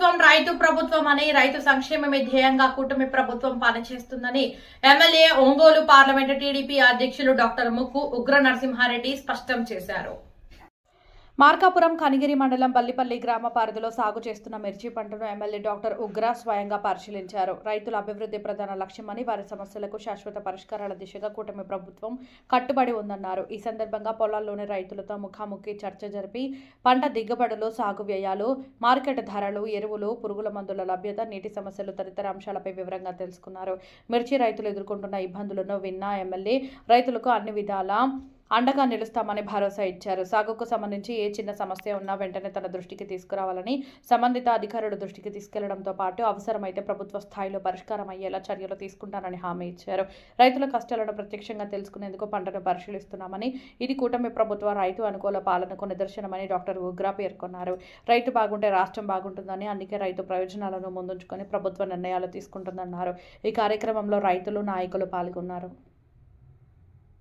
ప్రభుత్వం రైతు ప్రభుత్వం అని రైతు సంక్షేమమే ధ్యేయంగా కూటమి ప్రభుత్వం పనిచేస్తుందని ఎమ్మెల్యే ఒంగోలు పార్లమెంటు టీడీపీ అధ్యక్షులు డాక్టర్ ముక్కు ఉగ్ర నరసింహారెడ్డి స్పష్టం చేశారు. మార్కాపురం కనిగిరి మండలం బల్లిపల్లి గ్రామ పరిధిలో సాగు చేస్తున్న మిర్చి పంటను ఎమ్మెల్యే డాక్టర్ ఉగ్ర స్వయంగా పరిశీలించారు. రైతుల అభివృద్ధి ప్రధాన లక్ష్యమని వారి సమస్యలకు శాశ్వత పరిష్కారాల దిశగా కూటమి ప్రభుత్వం కట్టుబడి ఉందన్నారు. ఈ సందర్భంగా పొలాల్లోని రైతులతో ముఖాముఖి చర్చ జరిపి పంట దిగుబడులు సాగు వ్యయాలు మార్కెట్ ధరలు ఎరువులు పురుగుల మందుల లభ్యత నీటి సమస్యలు తదితర అంశాలపై వివరంగా తెలుసుకున్నారు. మిర్చి రైతులు ఎదుర్కొంటున్న ఇబ్బందులను విన్న ఎమ్మెల్యే రైతులకు అన్ని విధాల అండగా నిలుస్తామని భరోసా ఇచ్చారు. సాగుకు సంబంధించి ఏ చిన్న సమస్య ఉన్నా వెంటనే తన దృష్టికి తీసుకురావాలని సంబంధిత అధికారుల దృష్టికి తీసుకెళ్ళడంతో పాటు అవసరమైతే ప్రభుత్వ స్థాయిలో పరిష్కారం అయ్యేలా చర్యలు తీసుకుంటానని హామీ ఇచ్చారు. రైతుల కష్టాలను ప్రత్యక్షంగా తెలుసుకునేందుకు పంటను పరిశీలిస్తున్నామని ఇది కూటమి ప్రభుత్వ రైతు అనుకూల పాలనకు నిదర్శనమని డాక్టర్ ఉగ్రా పేర్కొన్నారు. రైతు బాగుంటే రాష్ట్రం బాగుంటుందని అందుకే రైతు ప్రయోజనాలను ముందుంచుకొని ప్రభుత్వ నిర్ణయాలు తీసుకుంటుందన్నారు. ఈ కార్యక్రమంలో రైతులు నాయకులు పాల్గొన్నారు.